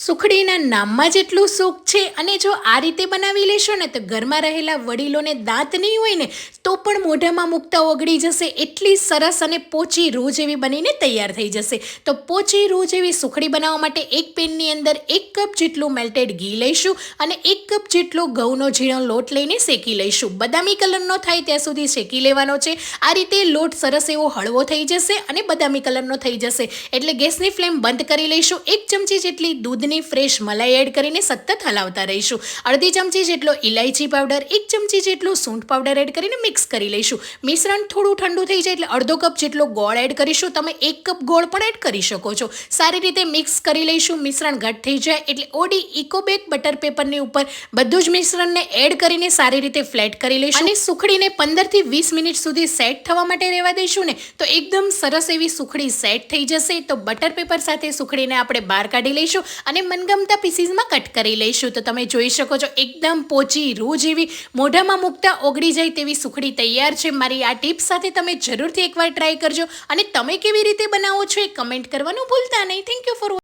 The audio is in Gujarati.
સુખડીના નામમાં જેટલું સુખ છે અને જો આ રીતે બનાવી લેશો ને તો ઘરમાં રહેલા વડીલોને દાંત નહીં હોય ને, તો પણ મોઢામાં મૂકતા ઓગળી જશે. એટલી સરસ અને પોચી રૂ જેવી બનીને તૈયાર થઈ જશે. તો પોચી રૂ જેવી સુખડી બનાવવા માટે એક પેનની અંદર એક કપ જેટલું મેલ્ટેડ ઘી લઈશું અને એક કપ જેટલો ઘઉંનો ઝીણો લોટ લઈને શેકી લઈશું. બદામી કલરનો થાય ત્યાં સુધી શેકી લેવાનો છે. આ રીતે લોટ સરસ એવો હળવો થઈ જશે અને બદામી કલરનો થઈ જશે. એટલે ગેસની ફ્લેમ બંધ કરી લઈશું. એક ચમચી જેટલી દૂધની ફ્રેશ મલાઈ એડ કરીને સતત હલાવતા રહીશું. અડધી ચમચી જેટલો ઇલાયચી પાવડર, એક ચમચી જેટલો સૂંઠ પાવડર એડ કરીને મિક્સ કરી લઈશું. મિશ્રણ થોડું ઠંડુ થઈ જાય એટલે અડધો કપ જેટલો ગોળ એડ કરીશું. તમે એક કપ ગોળ પણ એડ કરી શકો છો. સારી રીતે મિક્સ કરી લઈશું. મિશ્રણ ઘટ થઈ જાય એટલે ઓડી ઇકોબેક બટર પેપરની ઉપર બધું જ મિશ્રણને એડ કરીને સારી રીતે ફ્લેટ કરી લઈશું. અને સુખડીને પંદરથી વીસ મિનિટ સુધી સેટ થવા માટે રહેવા દઈશું ને, તો એકદમ સરસ એવી સુખડી સેટ થઈ જશે. તો બટર પેપર સાથે સુખડીને આપણે બહાર કાઢી લઈશું. અને મનગમતા પીસીસમાં કટ કરી લઈશું. તો તમે જોઈ શકો છો, એકદમ પોચી રૂ જેવી, મોઢામાં મૂકતા ઓગળી જાય તેવી સુખડી તૈયાર છે. મારી આ ટીપ સાથે તમે જરૂરથી એકવાર ટ્રાય કરજો. અને તમે કેવી રીતે બનાવો છો એ કમેન્ટ કરવાનું ભૂલતા નહીં. Thank you for